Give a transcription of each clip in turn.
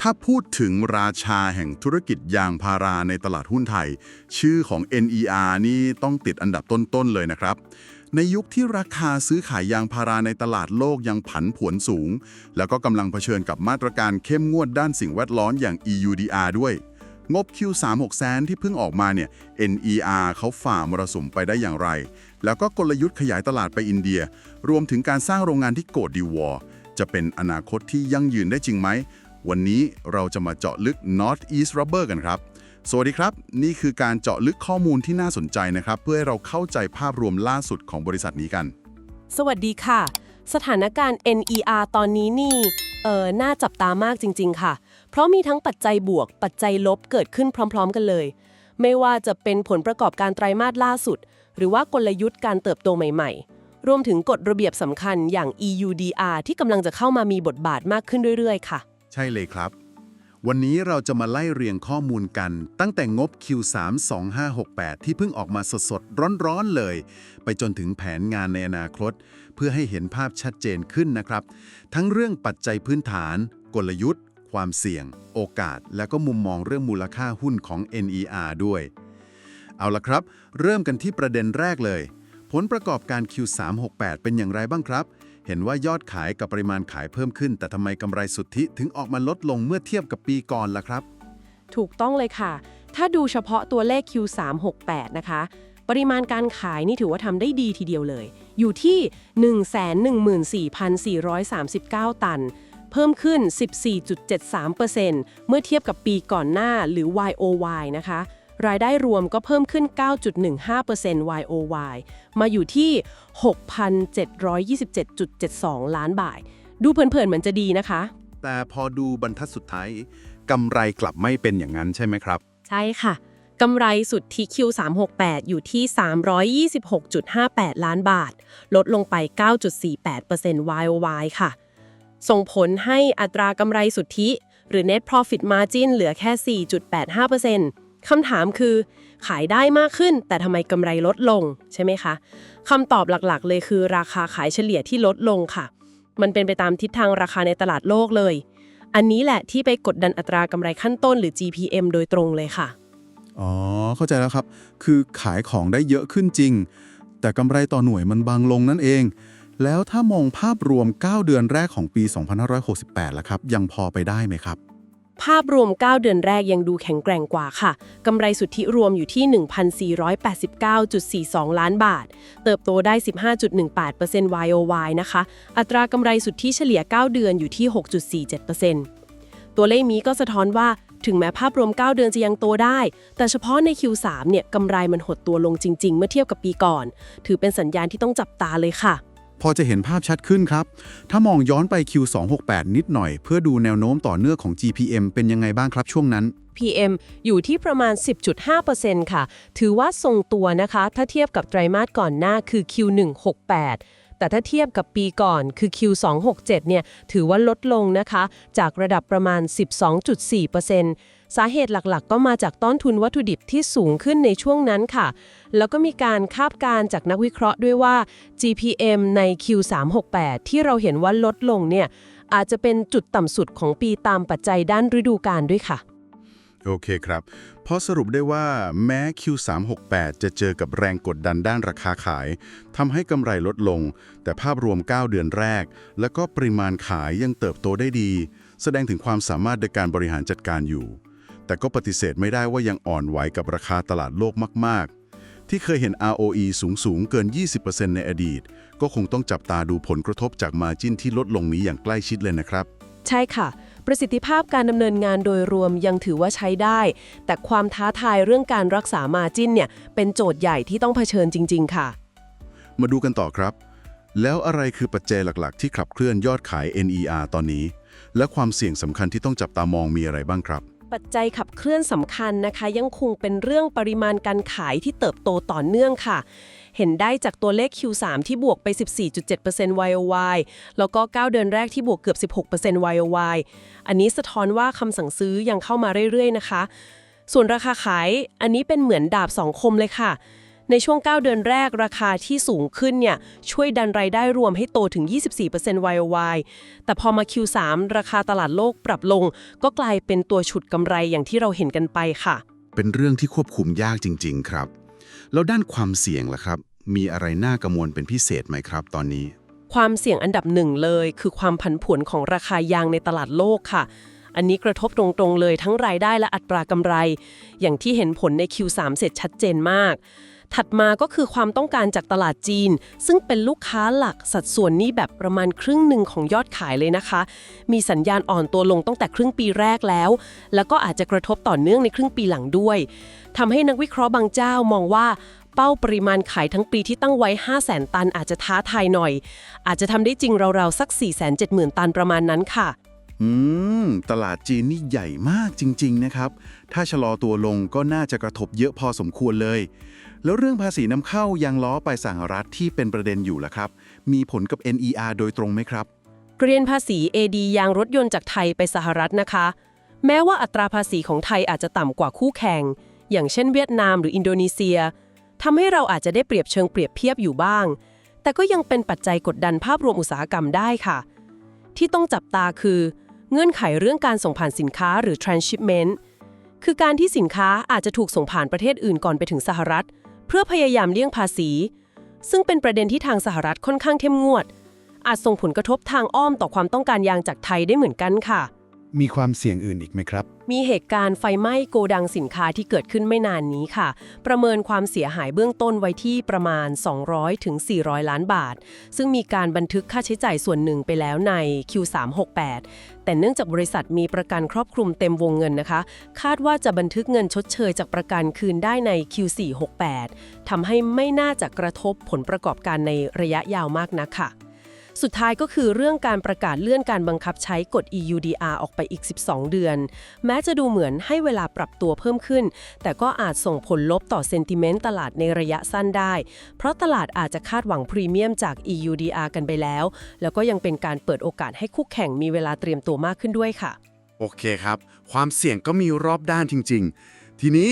ถ้าพูดถึงราชาแห่งธุรกิจยางพาราในตลาดหุ้นไทย ชื่อของ NER นี่ต้องติดอันดับต้น ๆ เลยนะครับ ในยุคที่ราคาซื้อขายยางพาราในตลาดโลกยังผันผวนสูง แล้วก็กำลังเผชิญกับมาตรการเข้มงวดด้านสิ่งแวดล้อมอย่าง EUDR ด้วย งบ Q36 แสนที่เพิ่งออกมาเนี่ย NER เขาฝ่ามรสุมไปได้อย่างไร แล้วก็กลยุทธ์ขยายตลาดไปอินเดีย รวมถึงการสร้างโรงงานที่โกดดีวอร์จะเป็นอนาคตที่ยั่งยืนได้จริงไหม วันนี้เราจะมาเจาะลึก North East Rubber กันครับ สวัสดีครับ นี่คือการเจาะลึกข้อมูลที่น่าสนใจนะครับ เพื่อให้เราเข้าใจภาพรวมล่าสุดของบริษัทนี้กัน สวัสดีค่ะ สถานการณ์ NER ตอนนี้นี่เออน่าจับตามากจริง ๆ ค่ะ เพราะมีทั้งปัจจัยบวก ปัจจัยลบเกิดขึ้นพร้อม ๆ กันเลย ไม่ว่าจะเป็นผลประกอบการไตรมาสล่าสุด หรือว่ากลยุทธ์การเติบโตใหม่ ๆ รวมถึงกฎระเบียบสำคัญอย่าง EUDR ที่กำลังจะเข้ามามีบทบาทมากขึ้นเรื่อย ๆ ค่ะ ใช่เลยครับ วันนี้เราจะมาไล่เรียงข้อมูลกัน ตั้งแต่งบ Q3 2568 ที่เพิ่งออกมาสดๆ ร้อนๆเลย ไปจนถึงแผนงานในอนาคต เพื่อให้เห็นภาพชัดเจนขึ้นนะครับ ทั้งเรื่องปัจจัยพื้นฐาน กลยุทธ์ ความเสี่ยง โอกาส และก็มุมมองเรื่องมูลค่าหุ้นของ NER ด้วย เอาละครับ เริ่มกันที่ประเด็นแรกเลย ผลประกอบการ Q368 เป็นอย่างไรบ้างครับ เห็นว่ายอดขายกับปริมาณขายเพิ่มขึ้น แต่ทำไมกำไรสุทธิถึงออกมาลดลงเมื่อเทียบกับปีก่อนล่ะครับ ถูกต้องเลยค่ะ ถ้าดูเฉพาะตัวเลข Q368 นะคะ ปริมาณการขายนี่ถือว่าทำได้ดีทีเดียวเลย อยู่ที่ 114,439 ตัน เพิ่มขึ้น 14.73%เมื่อเทียบกับปีก่อนหน้าหรือ YOY นะคะ รายได้รวมก็เพิ่มขึ้น 9.15% YOY มาอยู่ที่ 6,727.72 ล้านบาท ดูเผินๆเหมือนจะดีนะคะ แต่พอดูบรรทัดสุดท้ายกำไรกลับไม่เป็นอย่างนั้นใช่ไหมครับ ใช่ค่ะกำไรสุดที่ Q368 อยู่ที่ 326.58 ล้านบาท ลดลงไป 9.48% YOY ค่ะ ส่งผลให้อัตรากำไรสุทธิ หรือ Net Profit Margin เหลือแค่ 4.85% คำถามคือขายได้มากขึ้น แต่ทำไมกำไรลดลงใช่ไหมคะคำตอบหลักๆ เลยคือราคาขายเฉลี่ยที่ลดลงค่ะ มันเป็นไปตามทิศทางราคาในตลาดโลกเลย อันนี้แหละที่ไปกดดันอัตรากำไรขั้นต้นหรือ GPM โดยตรงเลยค่ะ อ๋อ เข้าใจแล้วครับ คือขายของได้เยอะขึ้นจริง แต่กำไรต่อหน่วยมันบางลงนั่นเอง แล้วถ้ามองภาพรวม 9 เดือนแรกของปี 2568ล่ะครับ ยังพอไปได้ไหมครับ ภาพรวม 9 เดือนแรกยังดูแข็งแกร่งกว่าค่ะ กำไรสุทธิรวมอยู่ที่ 1,489.42 ล้านบาท เติบโตได้ 15.18% YOY นะคะ อัตรากำไรสุทธิเฉลี่ย 9 เดือนอยู่ที่ 6.47%ตัวเลขนี้ก็สะท้อนว่าถึงแม้ภาพรวม 9 เดือนจะยังโตได้ แต่เฉพาะใน Q3 เนี่ยกำไรมันหดตัวลงจริง ๆ เมื่อเทียบกับปีก่อน ถือเป็นสัญญาณที่ต้องจับตาเลยค่ะ พอจะเห็นภาพชัดขึ้นครับ ถ้ามองย้อนไป Q268 นิดหน่อย เพื่อดูแนวโน้มต่อเนื่องของ GPM เป็นยังไงบ้างครับช่วงนั้น PM อยู่ที่ประมาณ 10.5%ค่ะ ถือว่าทรงตัวนะคะ ถ้าเทียบกับไตรมาสก่อนหน้าคือ Q168 แต่ถ้าเทียบกับปีก่อนคือ Q267 เนี่ยถือว่าลดลงนะคะ จากระดับประมาณ 12.4%สาเหตุหลักๆ ก็มาจากต้นทุนวัตถุดิบที่สูงขึ้นในช่วงนั้นค่ะ แล้วก็มีการคาดการณ์จากนักวิเคราะห์ด้วยว่า GPM ใน Q368 ที่เราเห็นว่าลดลงเนี่ยอาจจะเป็นจุดต่ำสุดของปีตามปัจจัยด้านฤดูกาลด้วยค่ะ โอเคครับพอสรุปได้ว่าแม้ Q368 จะเจอกับแรงกดดันด้านราคาขายทำให้กำไรลดลง แต่ภาพรวม 9 เดือนแรก แล้วก็ปริมาณขายยังเติบโตได้ดี แสดงถึงความสามารถในการบริหารจัดการอยู่ แต่ก็ปฏิเสธไม่ได้ว่ายังอ่อนไหวกับราคาตลาดโลกมาก ๆ ที่เคยเห็น ROE สูงสูงๆเกิน 20%ในอดีต ก็คงต้องจับตาดูผลกระทบจากมาจิ้นที่ลดลงนี้อย่างใกล้ชิดเลยนะครับ ใช่ค่ะ ประสิทธิภาพการดำเนินงานโดยรวมยังถือว่าใช้ได้ แต่ความท้าทายเรื่องการรักษามาจิ้นเนี่ยเป็นโจทย์ใหญ่ที่ต้องเผชิญจริง ๆ ค่ะ มาดูกันต่อครับ แล้วอะไรคือปัจจัยหลัก ๆ ที่ขับเคลื่อนยอดขาย NER ตอนนี้ และความเสี่ยงสำคัญที่ต้องจับตามองมีอะไรบ้างครับปัจจัยขับเคลื่อนสำคัญนะคะ ยังคงเป็นเรื่องปริมาณการขายที่เติบโตต่อเนื่องค่ะ เห็นได้จากตัวเลข Q3 ที่บวกไป 14.7% YOY แล้วก็ 9 เดือนแรกที่บวกเกือบ 16% YOY อันนี้สะท้อนว่าคำสั่งซื้อยังเข้ามาเรื่อยๆ นะคะ ส่วนราคาขาย อันนี้เป็นเหมือนดาบสองคมเลยค่ะ ในช่วง 9 เดือนแรกราคาที่สูงขึ้นเนี่ยช่วยดันรายได้รวมให้โตถึง 24% YOY แต่พอมา Q3 ราคาตลาดโลกปรับลง ก็กลายเป็นตัวฉุดกำไรอย่างที่เราเห็นกันไปค่ะ เป็นเรื่องที่ควบคุมยากจริง ๆ ครับ แล้วด้านความเสี่ยงล่ะครับ มีอะไรน่ากังวลเป็นพิเศษไหมครับ ตอนนี้ ความเสี่ยงอันดับหนึ่งเลย คือความผันผวนของราคายางในตลาดโลกค่ะ อันนี้กระทบตรงๆเลยทั้งรายได้และอัตรากำไร อย่างที่เห็นผลใน Q3 เสร็จชัดเจนมาก ถัดมาก็คือความต้องการจากตลาดจีน ซึ่งเป็นลูกค้าหลักสัดส่วนนี้แบบประมาณครึ่งหนึ่งของยอดขายเลยนะคะ มีสัญญาณอ่อนตัวลงตั้งแต่ครึ่งปีแรกแล้ว แล้วก็อาจจะกระทบต่อเนื่องในครึ่งปีหลังด้วยทำให้นักวิเคราะห์บางเจ้ามองว่าเป้าปริมาณขายทั้งปีที่ตั้งไว้ 5 0 0 0 0 0ตันอาจจะท้าทายหน่อย อาจจะทำได้จริงราวๆสัก 470,000 ตันประมาณนั้นค่ะ อืม ตลาดจีนนี่ใหญ่มากจริง ๆ นะครับ ถ้าชะลอตัวลงก็น่าจะกระทบเยอะพอสมควรเลย แล้วเรื่องภาษีนำเข้ายางล้อไปสหรัฐที่เป็นประเด็นอยู่ล่ะครับ มีผลกับ NER โดยตรงไหมครับ เกรียนภาษี AD ยางรถยนต์จากไทยไปสหรัฐนะคะ แม้ว่าอัตราภาษีของไทยอาจจะต่ำกว่าคู่แข่ง อย่างเช่นเวียดนามหรืออินโดนีเซียทำให้เราอาจจะได้เปรียบเชิงเปรียบเทียบอยู่บ้าง แต่ก็ยังเป็นปัจจัยกดดันภาพรวมอุตสาหกรรมได้ค่ะ ที่ต้องจับตาคือ เงื่อนไขเรื่องการส่งผ่านสินค้าหรือ transshipment คือการที่สินค้าอาจจะถูกส่งผ่านประเทศอื่นก่อนไปถึงสหรัฐ พื่อพยายามเลี่ยงภาษี ซึ่งเป็นประเด็นที่ทางสหรัฐค่อนข้างเข้มงวด อาจส่งผลกระทบทางอ้อมต่อความต้องการยางจากไทยได้เหมือนกันค่ะ มีความเสี่ยงอื่นอีกไหมครับ มีเหตุการณ์ไฟไหม้โกดังสินค้าที่เกิดขึ้นไม่นานนี้ค่ะ ประเมินความเสียหายเบื้องต้นไว้ที่ประมาณ 200ถึง400 ล้านบาท ซึ่งมีการบันทึกค่าใช้จ่ายส่วนหนึ่งไปแล้วใน Q368 แต่เนื่องจากบริษัทมีประกันครอบคลุมเต็มวงเงินนะคะ คาดว่าจะบันทึกเงินชดเชยจากประกันคืนได้ใน Q468 ทำให้ไม่น่าจะกระทบผลประกอบการในระยะยาวมากนักค่ะ สุดท้ายก็คือเรื่องการประกาศเลื่อนการบังคับใช้กฎ EUDR ออกไปอีก 12 เดือน แม้จะดูเหมือนให้เวลาปรับตัวเพิ่มขึ้น แต่ก็อาจส่งผลลบต่อเซนติเมนต์ตลาดในระยะสั้นได้ เพราะตลาดอาจจะคาดหวังพรีเมียมจาก EUDR กันไปแล้ว แล้วก็ยังเป็นการเปิดโอกาสให้คู่แข่งมีเวลาเตรียมตัวมากขึ้นด้วยค่ะ โอเคครับ ความเสี่ยงก็มีรอบด้านจริง ๆ ทีนี้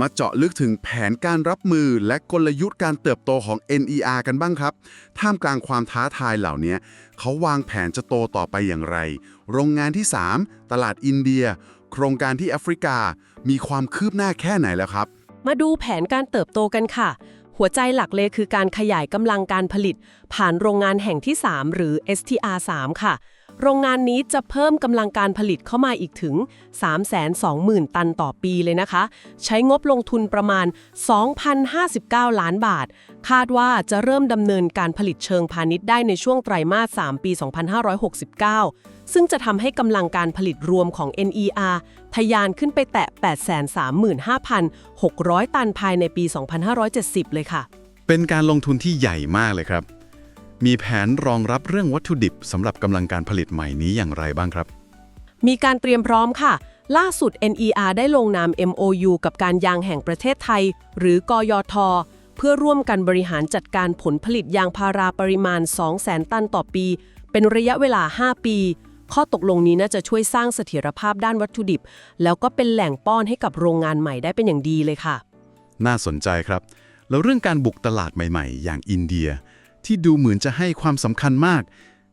มาเจาะลึกถึงแผนการรับมือและกลยุทธ์การเติบโตของ NER กันบ้างครับ ท่ามกลางความท้าทายเหล่านี้เขาวางแผนจะโตต่อไปอย่างไร โรงงานที่ 3 ตลาดอินเดีย โครงการที่แอฟริกา มีความคืบหน้าแค่ไหนแล้วครับ มาดูแผนการเติบโตกันค่ะ หัวใจหลักเลยคือการขยายกำลังการผลิต ผ่านโรงงานแห่งที่ 3 หรือ STR 3ค่ะ โรงงานนี้จะเพิ่มกำลังการผลิตเข้ามาอีกถึง 320,000 ตันต่อปีเลยนะคะ ใช้งบลงทุนประมาณ 2,059 ล้านบาท คาดว่าจะเริ่มดำเนินการผลิตเชิงพาณิชย์ได้ในช่วงไตรมาส 3 ปี 2569 ซึ่งจะทำให้กำลังการผลิตรวมของ NER ทะยานขึ้นไปแตะ 835,600 ตันภายในปี 2570 เลยค่ะ เป็นการลงทุนที่ใหญ่มากเลยครับ มีแผนรองรับเรื่องวัตถุดิบสำหรับกำลังการผลิตใหม่นี้อย่างไรบ้างครับ มีการเตรียมพร้อมค่ะ ล่าสุด NER ได้ลงนาม MOU กับการยางแห่งประเทศไทย หรือกยทเพื่อร่วมกันบริหารจัดการผลผลิตยางพาราปริมาณ 200,000 ตันต่อปี เป็นระยะเวลา 5 ปี ข้อตกลงนี้น่าจะช่วยสร้างเสถียรภาพด้านวัตถุดิบ แล้วก็เป็นแหล่งป้อนให้กับโรงงานใหม่ได้เป็นอย่างดีเลยค่ะ น่าสนใจครับ แล้วเรื่องการบุกตลาดใหม่ๆ อย่างอินเดีย ที่ดูเหมือนจะให้ความสำคัญมาก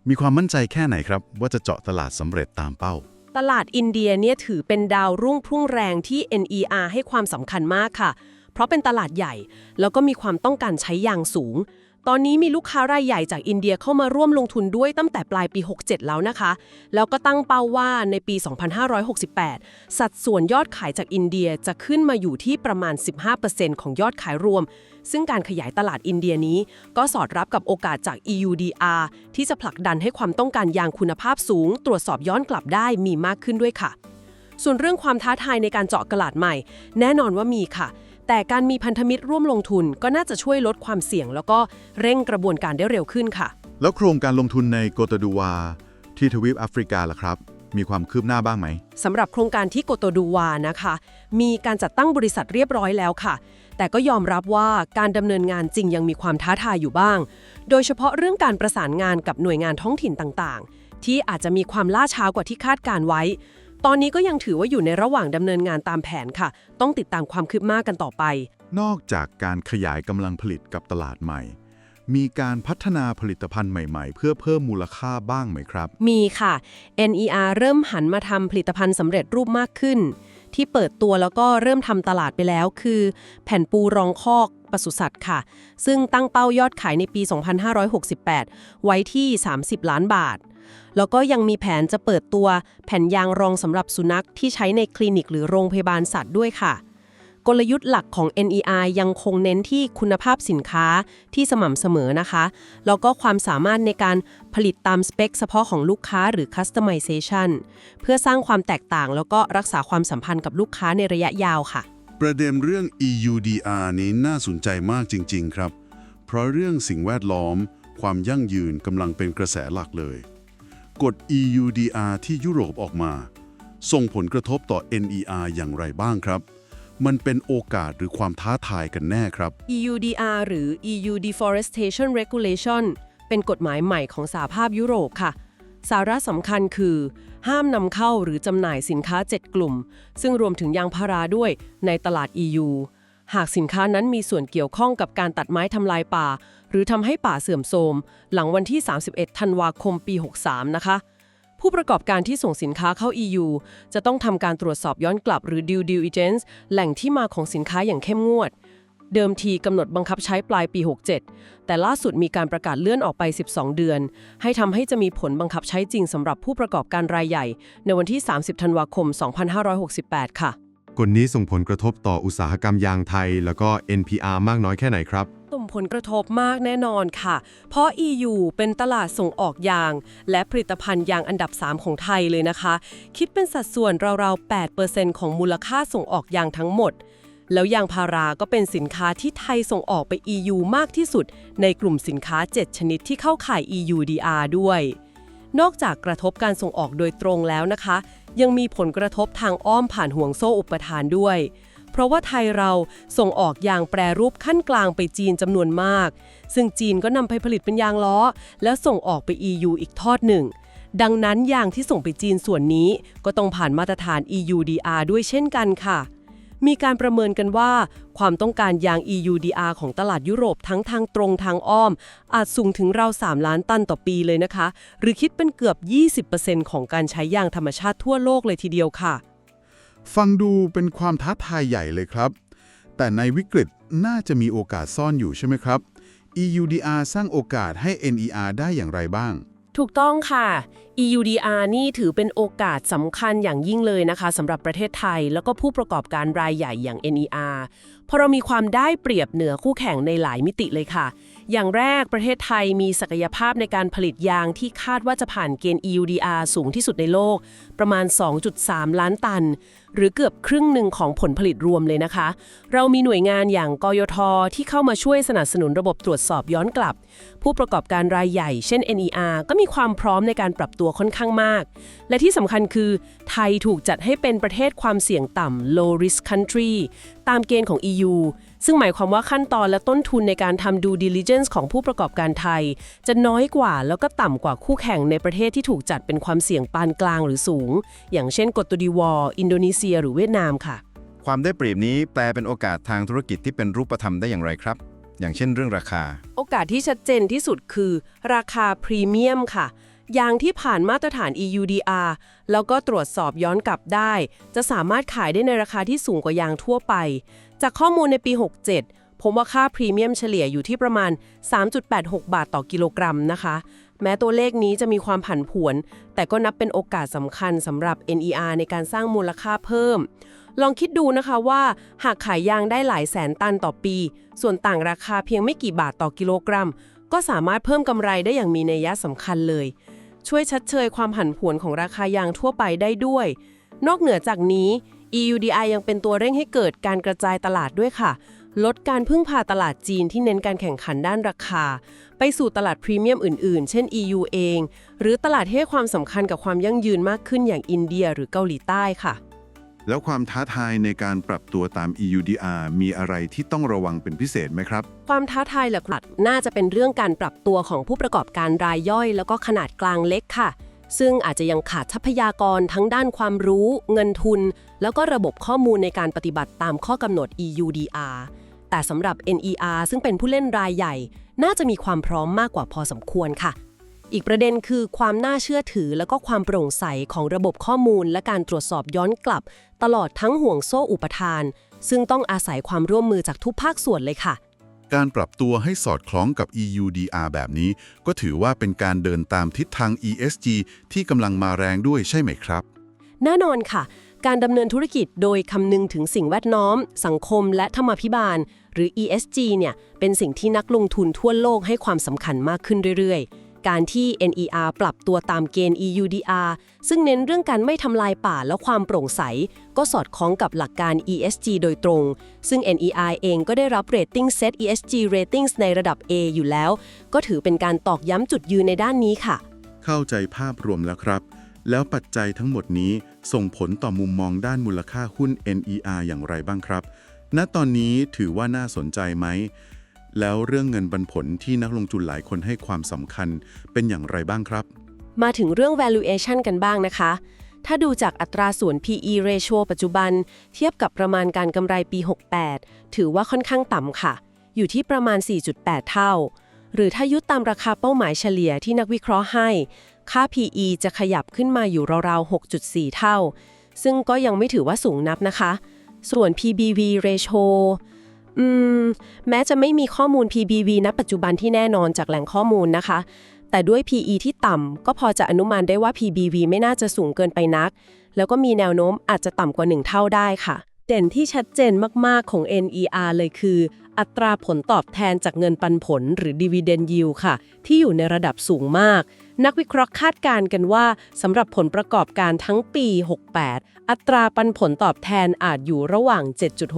มีความมั่นใจแค่ไหนครับ ว่าจะเจาะตลาดสำเร็จตามเป้าตลาดอินเดียเนี่ยถือเป็นดาวรุ่งพุ่งแรงที่ NER ให้ความสำคัญมากค่ะ เพราะเป็นตลาดใหญ่ แล้วก็มีความต้องการใช้ยางสูง ตอนนี้มีลูกค้ารายใหญ่จากอินเดียเข้ามาร่วมลงทุนด้วยตั้งแต่ปลายปี 67 แล้วนะคะ แล้วก็ตั้งเป้าว่าในปี 2568 สัดส่วนยอดขายจากอินเดียจะขึ้นมาอยู่ที่ประมาณ 15%ของยอดขายรวม ซึ่งการขยายตลาดอินเดียนี้ ก็สอดรับกับโอกาสจาก EUDR ที่จะผลักดันให้ความต้องการยางคุณภาพสูง ตรวจสอบย้อนกลับได้มีมากขึ้นด้วยค่ะ ส่วนเรื่องความท้าทายในการเจาะตลาดใหม่ แน่นอนว่ามีค่ะ แต่การมีพันธมิตรร่วมลงทุนก็น่าจะช่วยลดความเสี่ยง แล้วก็เร่งกระบวนการได้เร็วขึ้นค่ะ แล้วโครงการลงทุนในโกตาดูวา ที่ทวีปแอฟริกาล่ะครับ มีความคืบหน้าบ้างไหม สำหรับโครงการที่โกโตดูวานะคะ มีการจัดตั้งบริษัทเรียบร้อยแล้วค่ะ แต่ก็ยอมรับว่าการดำเนินงานจริงยังมีความท้าทายอยู่บ้าง โดยเฉพาะเรื่องการประสานงานกับหน่วยงานท้องถิ่นต่างๆ ที่อาจจะมีความล่าช้ากว่าที่คาดการไว้ ตอนนี้ก็ยังถือว่าอยู่ในระหว่างดำเนินงานตามแผนค่ะ ต้องติดตามความคืบหน้ากันต่อไป นอกจากการขยายกำลังผลิตกับตลาดใหม่ มีการพัฒนาผลิตภัณฑ์ใหม่ๆ เพื่อเพิ่มมูลค่าบ้างไหมครับ มีค่ะ NER เริ่มหันมาทำผลิตภัณฑ์สำเร็จรูปมากขึ้น ที่เปิดตัวแล้วก็เริ่มทำตลาดไปแล้วคือ แผ่นปูรองคอกปศุสัตว์ค่ะ ซึ่งตั้งเป้ายอดขายในปี 2568 ไว้ที่ 30 ล้านบาท แล้วก็ยังมีแผนจะเปิดตัวแผ่นยางรองสำหรับสุนัขที่ใช้ในคลินิกหรือโรงพยาบาลสัตว์ด้วยค่ะ กลยุทธ์หลักของ NER ยังคงเน้นที่คุณภาพสินค้าที่สม่ำเสมอนะคะ แล้วก็ความสามารถในการผลิตตามสเปคเฉพาะของลูกค้าหรือ customization เพื่อสร้างความแตกต่างแล้วก็รักษาความสัมพันธ์กับลูกค้าในระยะยาวค่ะ ประเด็นเรื่อง EUDR นี้น่าสนใจมากจริง ๆ ครับ เพราะเรื่องสิ่งแวดล้อม ความยั่งยืนกำลังเป็นกระแสหลักเลย กฎ EUDR ที่ยุโรปออกมา ส่งผลกระทบต่อ NER อย่างไรบ้างครับ มันเป็นโอกาสหรือความท้าทายกันแน่ครับ EUDR หรือ EU Deforestation Regulation เป็นกฎหมายใหม่ของสหภาพยุโรปค่ะ สาระสำคัญคือ ห้ามนำเข้าหรือจำหน่ายสินค้า 7 กลุ่ม ซึ่งรวมถึงยางพาราด้วยในตลาด EU หากสินค้านั้นมีส่วนเกี่ยวข้องกับการตัดไม้ทำลายป่า หรือทำให้ป่าเสื่อมโทรม หลังวันที่ 31 ธันวาคมปี 63 นะคะ ผู้ประกอบการที่ส่งสินค้าเข้า EU จะต้องทำการตรวจสอบย้อนกลับหรือ due diligence แหล่งที่มาของสินค้าอย่างเข้มงวด เดิมทีกำหนดบังคับใช้ปลายปี 67 แต่ล่าสุดมีการประกาศเลื่อนออกไป 12 เดือน ให้ทำให้จะมีผลบังคับใช้จริงสำหรับผู้ประกอบการรายใหญ่ ในวันที่ 30 ธันวาคม 2568 ค่ะ กฎนี้ส่งผลกระทบต่ออุตสาหกรรมยางไทย แล้วก็ NPR มากน้อยแค่ไหนครับ ส่งผลกระทบมากแน่นอนค่ะ เพราะ EU เป็นตลาดส่งออกยาง และผลิตภัณฑ์ยางอันดับ 3 ของไทยเลยนะคะ คิดเป็นสัดส่วนราวๆ 8%ของมูลค่าส่งออกยางทั้งหมด แล้วยางพาราก็เป็นสินค้าที่ไทยส่งออกไป EU มากที่สุด ในกลุ่มสินค้า 7 ชนิดที่เข้าข่าย EUDR ด้วย นอกจากกระทบการส่งออกโดยตรงแล้วนะคะ ยังมีผลกระทบทางอ้อมผ่านห่วงโซ่อุปทานด้วย เพราะว่าไทยเราส่งออกยางแปรรูปขั้นกลางไปจีนจำนวนมาก ซึ่งจีนก็นำไปผลิตเป็นยางล้อ แล้วส่งออกไป EU อีกทอดหนึ่ง ดังนั้นยางที่ส่งไปจีนส่วนนี้ก็ต้องผ่านมาตรฐาน EUDR ด้วยเช่นกันค่ะ มีการประเมินกันว่า ความต้องการยาง EUDR ของตลาดยุโรปทั้งทางตรงทางอ้อม อาจสูงถึงราว 3 ล้านตันต่อปีเลยนะคะ หรือคิดเป็นเกือบ 20%ของการใช้ยางธรรมชาติทั่วโลกเลยทีเดียวค่ะ ฟังดูเป็นความท้าทายใหญ่เลยครับ แต่ในวิกฤตน่าจะมีโอกาสซ่อนอยู่ใช่ไหมครับ EUDR สร้างโอกาสให้ NER ได้อย่างไรบ้าง ถูกต้องค่ะ EUDR นี่ถือเป็นโอกาสสำคัญอย่างยิ่งเลยนะคะสำหรับประเทศไทย แล้วก็ผู้ประกอบการรายใหญ่อย่าง NER เพราะเรามีความได้เปรียบเหนือคู่แข่งในหลายมิติเลยค่ะ อย่างแรกประเทศไทยมีศักยภาพในการผลิตยางที่คาดว่าจะผ่านเกณฑ์ EUDR สูงที่สุดในโลก ประมาณ 2.3 ล้านตัน หรือเกือบครึ่งหนึ่งของผลผลิตรวมเลยนะคะ เรามีหน่วยงานอย่างกยท ที่เข้ามาช่วยสนับสนุนระบบตรวจสอบย้อนกลับ ผู้ประกอบการรายใหญ่ เช่น NER ก็มีความพร้อมในการปรับตัวค่อนข้างมาก และที่สำคัญคือ ไทยถูกจัดให้เป็นประเทศความเสี่ยงต่ำ low risk country ตามเกณฑ์ของ EU ซึ่งหมายความว่าขั้นตอนและต้นทุนในการทำ due diligence ของผู้ประกอบการไทย จะน้อยกว่าแล้วก็ต่ำกว่าคู่แข่งในประเทศที่ถูกจัดเป็นความเสี่ยงปานกลางหรือสูง อย่างเช่นกตดิวอร์อินโดนีเซียหรือเวียดนามค่ะ ความได้เปรียบนี้แปลเป็นโอกาสทางธุรกิจที่เป็นรูปธรรมได้อย่างไรครับ อย่างเช่นเรื่องราคา โอกาสที่ชัดเจนที่สุดคือ ราคาพรีเมียมค่ะยางที่ผ่านมาตรฐาน EUDR แล้วก็ตรวจสอบย้อนกลับได้ จะสามารถขายได้ในราคาที่สูงกว่ายางทั่วไป จากข้อมูลในปี 67 ผมว่าค่าพรีเมียมเฉลี่ยอยู่ที่ประมาณ 3.86 บาทต่อกิโลกรัมนะคะ แม้ตัวเลขนี้จะมีความผันผวน แต่ก็นับเป็นโอกาสสำคัญสำหรับ NER ในการสร้างมูลค่าเพิ่ม ลองคิดดูนะคะว่า หากขายยางได้หลายแสนตันต่อปี ส่วนต่างราคาเพียงไม่กี่บาทต่อกิโลกรัม ก็สามารถเพิ่มกำไรได้อย่างมีนัยยะสำคัญเลย ช่วยชัดเชยความผันผวนของราคายางทั่วไปได้ด้วย นอกเหนือจากนี้ EUDI ยังเป็นตัวเร่งให้เกิดการกระจายตลาดด้วยค่ะ ลดการพึ่งพาตลาดจีนที่เน้นการแข่งขันด้านราคา ไปสู่ตลาดพรีเมียมอื่นๆ เช่น EU เอง หรือตลาดที่ให้ความสำคัญกับความยั่งยืนมากขึ้นอย่างอินเดียหรือเกาหลีใต้ค่ะ แล้วความท้าทายในการปรับตัวตาม EUDR มีอะไรที่ต้องระวังเป็นพิเศษไหมครับ ความท้าทายหลักๆน่าจะเป็นเรื่องการปรับตัวของผู้ประกอบการรายย่อย แล้วก็ขนาดกลางเล็กค่ะ ซึ่งอาจจะยังขาดทรัพยากรทั้งด้านความรู้ เงินทุน แล้วก็ระบบข้อมูลในการปฏิบัติตามข้อกำหนด EUDR แต่แต่สำหรับ NER ซึ่งเป็นผู้เล่นรายใหญ่ น่าจะมีความพร้อมมากกว่าพอสมควรค่ะ อีกประเด็นคือความน่าเชื่อถือและก็ความโปร่งใสของระบบข้อมูล และการตรวจสอบย้อนกลับ ตลอดทั้งห่วงโซ่อุปทาน ซึ่งต้องอาศัยความร่วมมือจากทุกภาคส่วนเลยค่ะการปรับตัวให้สอดคล้องกับ EUDR แบบนี้ ก็ถือว่าเป็นการเดินตามทิศทาง ESG ที่กำลังมาแรงด้วยใช่ไหมครับ แน่นอนค่ะ การดำเนินธุรกิจโดยคำนึงถึงสิ่งแวดล้อม สังคมและธรรมาภิบาล หรือ ESG เนี่ยเป็นสิ่งที่นักลงทุนทั่วโลกให้ความสำคัญมากขึ้นเรื่อยๆ การที่ NER ปรับตัวตามเกณฑ์ EUDR ซึ่งเน้นเรื่องการไม่ทำลายป่าและความโปร่งใส ก็สอดคล้องกับหลักการ ESG โดยตรง ซึ่ง NER เองก็ได้รับ Rating Set ESG Ratings ในระดับ A อยู่แล้ว ก็ถือเป็นการตอกย้ำจุดยืนในด้านนี้ค่ะ เข้าใจภาพรวมแล้วครับ แล้วปัจจัยทั้งหมดนี้ส่งผลต่อมุมมองด้านมูลค่าหุ้น NER อย่างไรบ้างครับ ณ ตอนนี้ถือว่าน่าสนใจไหม แล้วเรื่องเงินปันผลที่นักลงทุนหลายคนให้ความสำคัญเป็นอย่างไรบ้างครับ มาถึงเรื่อง valuation กันบ้างนะคะ ถ้าดูจากอัตราส่วน PE ratio ปัจจุบัน เทียบกับประมาณการกำไรปี 68 ถือว่าค่อนข้างต่ำค่ะ อยู่ที่ประมาณ 4.8 เท่าหรือถ้ายุดตามราคาเป้าหมายเฉลี่ยที่นักวิเคราะห์ให้ ค่า PE จะขยับขึ้นมาอยู่ราวๆ 6.4 เท่า ซึ่งก็ยังไม่ถือว่าสูงนับนะคะ ส่วน PBV ratio อืม แม้จะไม่มีข้อมูล PBV ณ ปัจจุบันที่แน่นอนจากแหล่งข้อมูลนะคะ แต่ด้วย PE ที่ต่ำก็พอจะอนุมานได้ว่า PBV ไม่น่าจะสูงเกินไปนัก แล้วก็มีแนวโน้มอาจจะต่ำกว่า 1 เท่าได้ค่ะ เด่นที่ชัดเจนมากๆของ NER เลยคือ อัตราผลตอบแทนจากเงินปันผลหรือ Dividend Yield ค่ะ ที่อยู่ในระดับสูงมาก นักวิเคราะห์คาดการณ์กันว่าสำหรับผลประกอบการทั้งปี 68 อัตราปันผลตอบแทนอาจอยู่ระหว่าง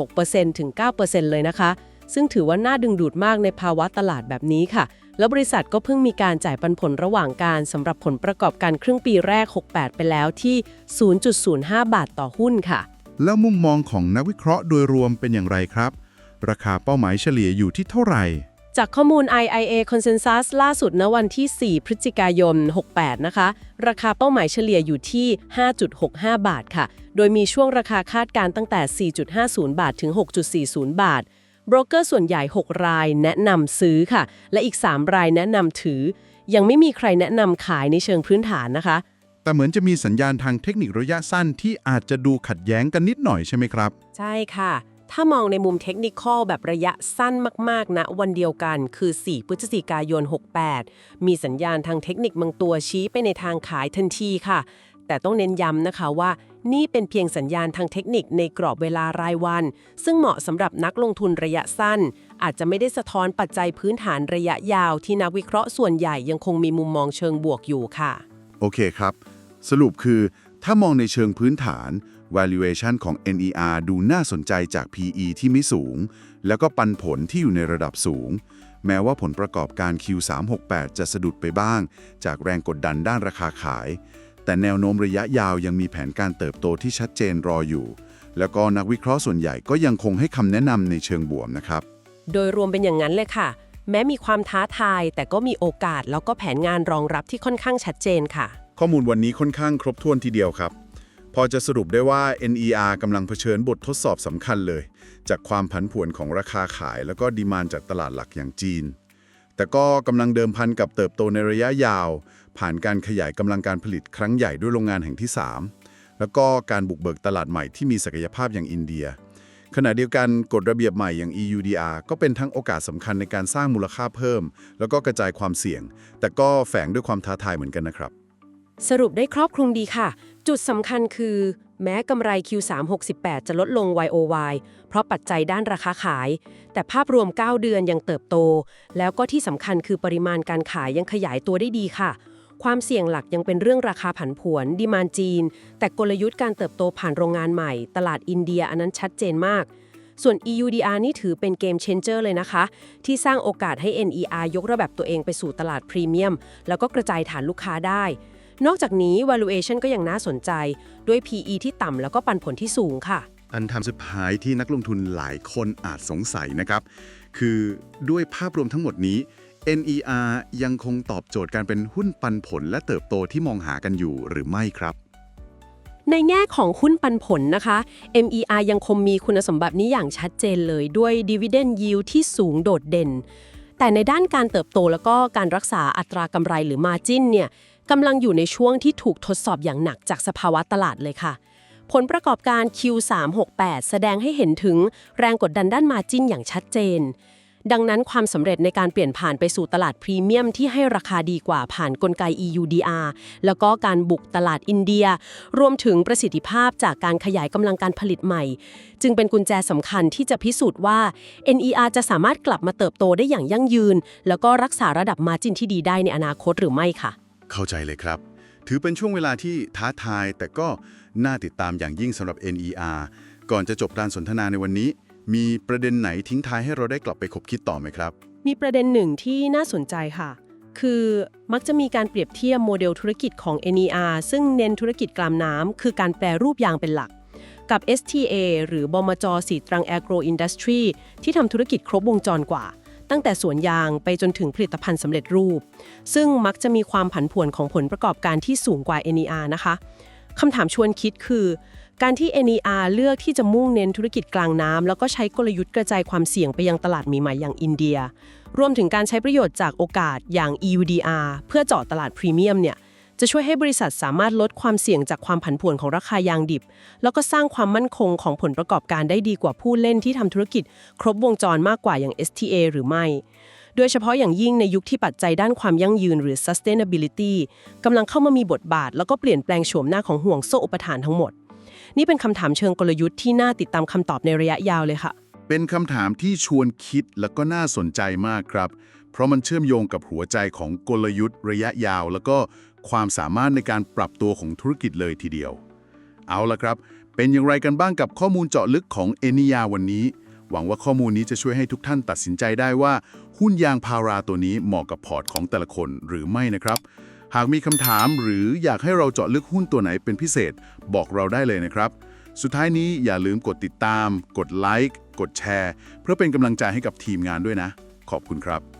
7.6%ถึง 9%เลยนะคะ ซึ่งถือว่าน่าดึงดูดมากในภาวะตลาดแบบนี้ค่ะ แล้วบริษัทก็เพิ่งมีการจ่ายปันผลระหว่างการสำหรับผลประกอบการครึ่งปีแรก 68 ไปแล้วที่ 0.05 บาทต่อหุ้นค่ะ แล้วมุมมองของนักวิเคราะห์โดยรวมเป็นอย่างไรครับ ราคาเป้าหมายเฉลี่ยอยู่ที่เท่าไหร่ จากข้อมูล IIA Consensus ล่าสุดณวันที่ 4 พฤศจิกายน 68 นะคะ ราคาเป้าหมายเฉลี่ยอยู่ที่ 5.65 บาทค่ะ โดยมีช่วงราคาคาดการณ์ตั้งแต่ 4.50 บาทถึง 6.40 บาทโบรกเกอร์ส่วนใหญ่ 6 รายแนะนำซื้อค่ะ และอีก 3 รายแนะนำถือ ยังไม่มีใครแนะนำขายในเชิงพื้นฐานนะคะ แต่เหมือนจะมีสัญญาณทางเทคนิคระยะสั้นที่อาจจะดูขัดแย้งกันนิดหน่อยใช่ไหมครับ ใช่ค่ะ ถ้ามองในมุมเทคนิคอลแบบระยะสั้นมากๆนะวันเดียวกันคือ 4 พฤศจิกายน 68 มีสัญญาณทางเทคนิคบางตัวชี้ไปในทางขายทันทีค่ะ แต่ต้องเน้นย้ำนะคะว่า นี่เป็นเพียงสัญญาณทางเทคนิคในกรอบเวลารายวัน ซึ่งเหมาะสำหรับนักลงทุนระยะสั้น อาจจะไม่ได้สะท้อนปัจจัยพื้นฐานระยะยาวที่นักวิเคราะห์ส่วนใหญ่ยังคงมีมุมมองเชิงบวกอยู่ค่ะ โอเคครับ สรุปคือ ถ้ามองในเชิงพื้นฐาน valuation ของ NER ดูน่าสนใจจาก PE ที่ไม่สูง แล้วก็ปันผลที่อยู่ในระดับสูง แม้ว่าผลประกอบการ Q368 จะสะดุดไปบ้าง จากแรงกดดันด้านราคาขาย แต่แนวโน้มระยะยาวยังมีแผนการเติบโตที่ชัดเจนรออยู่ แล้วก็นักวิเคราะห์ส่วนใหญ่ก็ยังคงให้คำแนะนำในเชิงบวกนะครับ โดยรวมเป็นอย่างนั้นเลยค่ะ แม้มีความท้าทายแต่ก็มีโอกาสแล้วก็แผนงานรองรับที่ค่อนข้างชัดเจนค่ะ ข้อมูลวันนี้ค่อนข้างครบถ้วนทีเดียวครับ พอจะสรุปได้ว่า NER กำลังเผชิญบททดสอบสำคัญเลย จากความผันผวนของราคาขาย แล้วก็ดีมานจากตลาดหลักอย่างจีน แต่ก็กำลังเดิมพันกับเติบโตในระยะยาว ผ่านการขยายกำลังการผลิตครั้งใหญ่ด้วยโรงงานแห่งที่ 3 แล้วก็การบุกเบิกตลาดใหม่ที่มีศักยภาพอย่างอินเดีย ขณะเดียวกันกฎระเบียบใหม่อย่าง EUDR ก็เป็นทั้งโอกาสสำคัญในการสร้างมูลค่าเพิ่ม แล้วก็กระจายความเสี่ยง แต่ก็แฝงด้วยความท้าทายเหมือนกันนะครับ สรุปได้ครอบคลุมดีค่ะ จุดสำคัญคือ แม้กำไร Q368 จะลดลง YOY เพราะปัจจัยด้านราคาขาย แต่ภาพรวม 9 เดือนยังเติบโต แล้วก็ที่สำคัญคือปริมาณการขายยังขยายตัวได้ดีค่ะ ความเสี่ยงหลักยังเป็นเรื่องราคาผันผวน ดีมานจีน แต่กลยุทธ์การเติบโตผ่านโรงงานใหม่ ตลาดอินเดียอันนั้นชัดเจนมากส่วน EUDR นี่ถือเป็นเกมเชนเจอร์เลยนะคะ ที่สร้างโอกาสให้ NER ยกระดับตัวเองไปสู่ตลาดพรีเมียม แล้วก็กระจายฐานลูกค้าได้ นอกจากนี้ valuation ก็ยังน่าสนใจ ด้วย PE ที่ต่ำแล้วก็ปันผลที่สูงค่ะ อันทำสุดท้ายที่นักลงทุนหลายคนอาจสงสัยนะครับ คือด้วยภาพรวมทั้งหมดนี้ NER ยังคงตอบโจทย์การเป็นหุ้นปันผลและเติบโตที่มองหากันอยู่หรือไม่ครับในแง่ของหุ้นปันผลนะคะ MER ยังคงมีคุณสมบัตินี้อย่างชัดเจนเลยด้วย dividend yield ที่สูงโดดเด่น แต่ในด้านการเติบโตแล้วก็การรักษาอัตรากำไรหรือ margin เนี่ย กำลังอยู่ในช่วงที่ถูกทดสอบอย่างหนักจากสภาวะตลาดเลยค่ะ ผลประกอบการ Q368 แสดงให้เห็นถึงแรงกดดันด้าน margin อย่างชัดเจน ดังนั้นความสำเร็จในการเปลี่ยนผ่านไปสู่ตลาดพรีเมียมที่ให้ราคาดีกว่าผ่านกลไก EUDR แล้วก็การบุกตลาดอินเดีย รวมถึงประสิทธิภาพจากการขยายกำลังการผลิตใหม่ จึงเป็นกุญแจสำคัญที่จะพิสูจน์ว่า NER จะสามารถกลับมาเติบโตได้อย่างยั่งยืน แล้วก็รักษาระดับมาจินที่ดีได้ในอนาคตหรือไม่ค่ะ เข้าใจเลยครับ ถือเป็นช่วงเวลาที่ท้าทาย แต่ก็น่าติดตามอย่างยิ่งสำหรับ NER ก่อนจะจบการสนทนาในวันนี้ มีประเด็นไหนทิ้งท้ายให้เราได้กลับไปคบคิดต่อไหมครับ มีประเด็นหนึ่งที่น่าสนใจค่ะ คือมักจะมีการเปรียบเทียบโมเดลธุรกิจของ NER ซึ่งเน้นธุรกิจกลามน้ำคือการแปรรูปยางเป็นหลัก กับ STA หรือบมจสีตรัง Agro Industry ที่ทำธุรกิจครบวงจรกว่า ตั้งแต่สวนยางไปจนถึงผลิตภัณฑ์สำเร็จรูป ซึ่งมักจะมีความผันผวนของผลประกอบการที่สูงกว่า NER นะคะคำถามชวนคิดคือ การที่ NER เลือกที่จะมุ่งเน้นธุรกิจกลางน้ำแล้วก็ใช้กลยุทธ์กระจายความเสี่ยงไปยังตลาดใหม่ๆอย่างอินเดีย รวมถึงการใช้ประโยชน์จากโอกาสอย่าง EUDR เพื่อเจาะตลาดพรีเมียมเนี่ย จะช่วยให้บริษัทสามารถลดความเสี่ยงจากความผันผวนของราคายางดิบ แล้วก็สร้างความมั่นคงของผลประกอบการได้ดีกว่าผู้เล่นที่ทำธุรกิจ ครบวงจรมากกว่าอย่าง STA หรือไม่ โดยเฉพาะอย่างยิ่งในยุคที่ปัจจัยด้านความยั่งยืนหรือ sustainability กำลังเข้ามามีบทบาท แล้วก็เปลี่ยนแปลงโฉมหน้าของห่วงโซ่อุปทานทั้งหมด นี่เป็นคำถามเชิงกลยุทธ์ที่น่าติดตามคำตอบในระยะยาวเลยค่ะ เป็นคำถามที่ชวนคิดแล้วก็น่าสนใจมากครับ เพราะมันเชื่อมโยงกับหัวใจของกลยุทธ์ระยะยาว แล้วก็ ความสามารถในการปรับตัวของธุรกิจเลยทีเดียว เอาละครับ เป็นอย่างไรกันบ้างกับข้อมูลเจาะลึกของเอนิยาวันนี้ หวังว่าข้อมูลนี้จะช่วยให้ทุกท่านตัดสินใจได้ว่า หุ้นยางพาราตัวนี้เหมาะกับพอร์ตของแต่ละคนหรือไม่นะครับ หากมีคำถามหรืออยากให้เราเจาะลึกหุ้นตัวไหนเป็นพิเศษ บอกเราได้เลยนะครับ สุดท้ายนี้อย่าลืมกดติดตาม กดไลค์กดแชร์ เพื่อเป็นกำลังใจให้กับทีมงานด้วยนะ ขอบคุณครับ